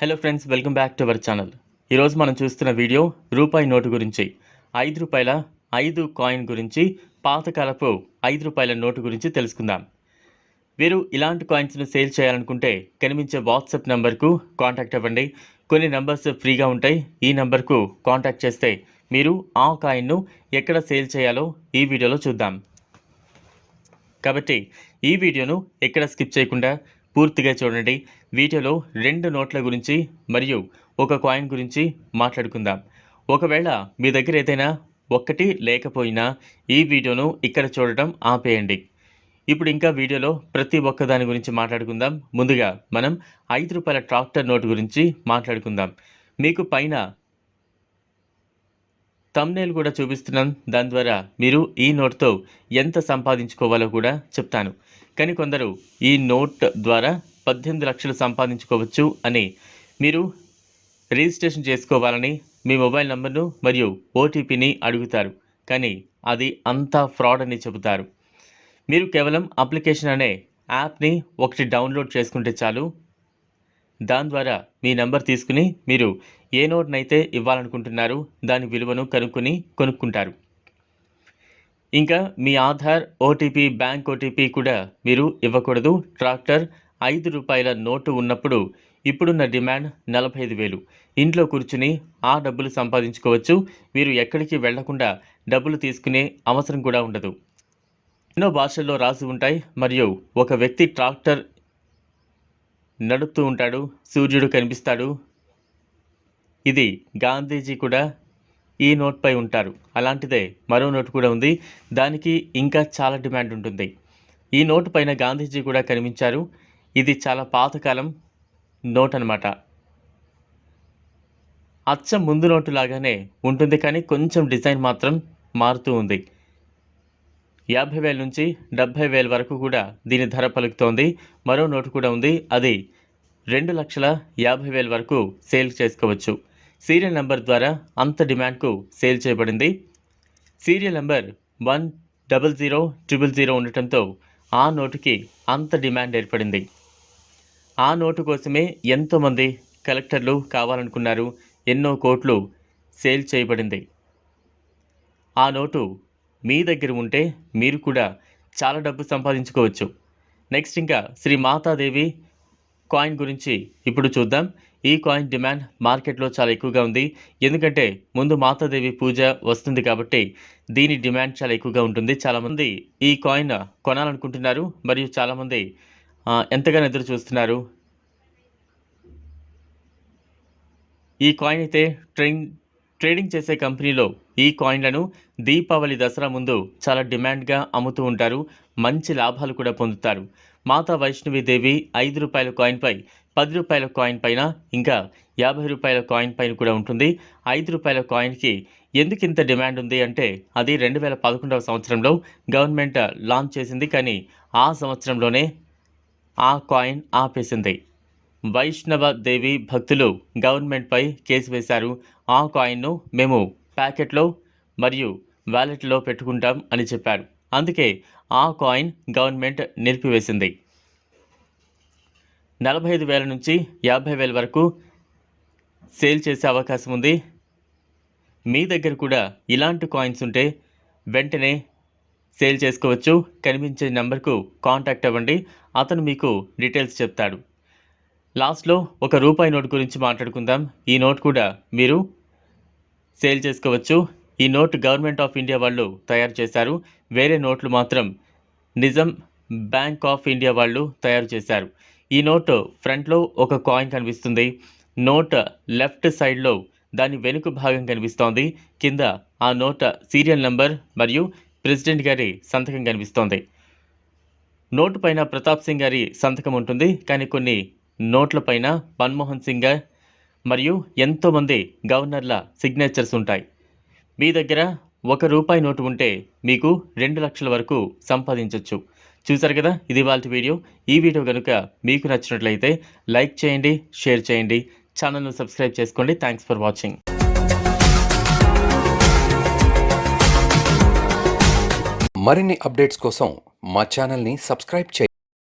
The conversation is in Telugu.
Hello friends welcome back to our channel ఈరోజు మనం చూస్తున్న వీడియో రూపాయి నోటు గురించి. ఐదు రూపాయల ఐదు కాయిన్ గురించి పాతకాలపు ఐదు రూపాయల నోటు గురించి తెలుసుకుందాం. మీరు ఇలాంటి కాయిన్స్ను సేల్ చేయాలనుకుంటే కనిపించే వాట్సాప్ నెంబర్కు కాంటాక్ట్ అవ్వండి. కొన్ని నెంబర్స్ ఫ్రీగా ఉంటాయి. ఈ నెంబర్కు కాంటాక్ట్ చేస్తే మీరు ఆ కాయిన్ను ఎక్కడ సేల్ చేయాలో ఈ వీడియోలో చూద్దాం. కాబట్టి ఈ వీడియోను ఎక్కడ స్కిప్ చేయకుండా పూర్తిగా చూడండి. వీడియోలో రెండు నోట్ల గురించి మరియు ఒక కాయిన్ గురించి మాట్లాడుకుందాం. ఒకవేళ మీ దగ్గర ఏదైనా ఒక్కటి లేకపోయినా ఈ వీడియోను ఇక్కడ చూడటం ఆపేయండి. ఇప్పుడు ఇంకా వీడియోలో ప్రతి ఒక్క దాని గురించి మాట్లాడుకుందాం. ముందుగా మనం ఐదు రూపాయల ట్రాక్టర్ నోటు గురించి మాట్లాడుకుందాం. మీకు పైన తమ్నేల్ కూడా చూపిస్తున్నాం. దాని ద్వారా మీరు ఈ నోట్తో ఎంత సంపాదించుకోవాలో కూడా చెప్తాను. కానీ కొందరు ఈ నోట్ ద్వారా పద్దెనిమిది లక్షలు సంపాదించుకోవచ్చు అని మీరు రిజిస్ట్రేషన్ చేసుకోవాలని మీ మొబైల్ నంబర్ను మరియు ఓటీపీని అడుగుతారు. కానీ అది అంతా ఫ్రాడ్ అని చెబుతారు. మీరు కేవలం అప్లికేషన్ అనే యాప్ని ఒకటి డౌన్లోడ్ చేసుకుంటే చాలు. దాని ద్వారా మీ నెంబర్ తీసుకుని మీరు ఏ నోట్నైతే ఇవ్వాలనుకుంటున్నారో దాని విలువను కనుక్కొని కొనుక్కుంటారు. ఇంకా మీ ఆధార్ ఓటీపీ బ్యాంక్ ఓటీపీ కూడా మీరు ఇవ్వకూడదు. ట్రాక్టర్ ఐదు రూపాయల నోటు ఉన్నప్పుడు ఇప్పుడున్న డిమాండ్ నలభై ఐదు వేలు. ఇంట్లో కూర్చుని ఆ డబ్బులు సంపాదించుకోవచ్చు. మీరు ఎక్కడికి వెళ్ళకుండా డబ్బులు తీసుకునే అవసరం కూడా ఉండదు. ఎన్నో భాషల్లో రాసి ఉంటాయి. మరియు ఒక వ్యక్తి ట్రాక్టర్ నడుపుతూ ఉంటాడు. సూర్యుడు కనిపిస్తాడు. ఇది గాంధీజీ కూడా ఈ నోట్పై ఉంటారు. అలాంటిదే మరో నోట్ కూడా ఉంది. దానికి ఇంకా చాలా డిమాండ్ ఉంటుంది. ఈ నోటు పైన గాంధీజీ కూడా కనిపించారు. ఇది చాలా పాతకాలం నోట్ అనమాట అచ్చం ముందు నోటు లాగానే ఉంటుంది కానీ కొంచెం డిజైన్ మాత్రం మారుతూ ఉంది. యాభై వేల నుంచి డెబ్భై వేల వరకు కూడా దీని ధర పలుకుతోంది. మరో నోటు కూడా ఉంది. అది రెండు లక్షల యాభై వేల వరకు సేల్ చేసుకోవచ్చు. సీరియల్ నెంబర్ ద్వారా అంత డిమాండ్కు సేల్ చేయబడింది. Serial number one double zero triple zero ఉండటంతో ఆ నోటుకి అంత డిమాండ్ ఏర్పడింది. ఆ నోటు కోసమే ఎంతోమంది కలెక్టర్లు కావాలనుకున్నారు ఎన్నో కోట్లు సేల్ చేయబడింది. ఆ నోటు మీ దగ్గర ఉంటే మీరు కూడా చాలా డబ్బు సంపాదించుకోవచ్చు. నెక్స్ట్ ఇంకా శ్రీ మాతాదేవి కాయిన్ గురించి ఇప్పుడు చూద్దాం. ఈ కాయిన్ డిమాండ్ మార్కెట్లో చాలా ఎక్కువగా ఉంది. ఎందుకంటే ముందు మాతాదేవి పూజ వస్తుంది కాబట్టి దీని డిమాండ్ చాలా ఎక్కువగా ఉంటుంది. చాలామంది ఈ కాయిన్ కొనాలనుకుంటున్నారు. మరియు చాలామంది ఎంతగానో ఎదురు చూస్తున్నారు. ఈ కాయిన్ అయితే ట్రైన్ ట్రేడింగ్ చేసే కంపెనీలో ఈ కాయిన్లను దీపావళి దసరా ముందు చాలా డిమాండ్గా అమ్ముతూ ఉంటారు. మంచి లాభాలు కూడా పొందుతారు. మాతా వైష్ణవి ఐదు రూపాయల కాయిన్పై పది రూపాయల కాయిన్ పైన ఇంకా యాభై రూపాయల కాయిన్ పైన కూడా ఉంటుంది. ఐదు రూపాయల కాయిన్కి ఎందుకు ఇంత డిమాండ్ ఉంది అంటే అది రెండు వేల పదకొండవ సంవత్సరంలో గవర్నమెంట్ లాంచ్ చేసింది. కానీ ఆ సంవత్సరంలోనే ఆ కాయిన్ ఆపేసింది. వైష్ణవ దేవి భక్తులు గవర్నమెంట్పై కేసు వేశారు. ఆ కాయిన్ను మేము ప్యాకెట్లో మరియు వ్యాలెట్లో పెట్టుకుంటాం అని చెప్పారు. అందుకే ఆ కాయిన్ గవర్నమెంట్ నిలిపివేసింది. నలభై ఐదు వేల నుంచి యాభై వేల వరకు సేల్ చేసే అవకాశం ఉంది. మీ దగ్గర కూడా ఇలాంటి కాయిన్స్ ఉంటే వెంటనే సేల్ చేసుకోవచ్చు. కనిపించే నెంబర్కు కాంటాక్ట్ అవ్వండి. అతను మీకు డీటెయిల్స్ చెప్తాడు. లాస్ట్లో ఒక రూపాయి నోట్ గురించి మాట్లాడుకుందాం. ఈ నోట్ కూడా మీరు సేల్ చేసుకోవచ్చు. ఈ నోట్ గవర్నమెంట్ ఆఫ్ ఇండియా వాళ్ళు తయారు చేశారు. వేరే నోట్లు మాత్రం నిజం బ్యాంక్ ఆఫ్ ఇండియా వాళ్ళు తయారు చేశారు. ఈ నోట్ ఫ్రంట్లో ఒక కాయిన్ కనిపిస్తుంది. నోట్ లెఫ్ట్ సైడ్లో దాని వెనుక భాగం కనిపిస్తోంది. కింద ఆ నోట్ సీరియల్ నంబర్ మరియు ప్రెసిడెంట్ గారి సంతకం కనిపిస్తోంది. నోటు పైన ప్రతాప్ సింగ్ గారి సంతకం ఉంటుంది. కానీ కొన్ని నోట్ల పైన మన్మోహన్ సింగ్ గారు మరియు ఎంతోమంది గవర్నర్ల సిగ్నేచర్స్ ఉంటాయి. మీ దగ్గర ఒక రూపాయి నోటు ఉంటే మీకు రెండు లక్షల వరకు సంపాదించవచ్చు చూసారు కదా? ఇది వాళ్ళ వీడియో. ఈ వీడియో కనుక మీకు నచ్చినట్లయితే లైక్ చేయండి షేర్ చేయండి ఛానల్ను సబ్స్క్రైబ్ చేసుకోండి. థ్యాంక్స్ ఫర్ వాచింగ్ మరిన్ని అప్డేట్స్ కోసం మా ఛానల్ని సబ్స్క్రైబ్ చేయండి.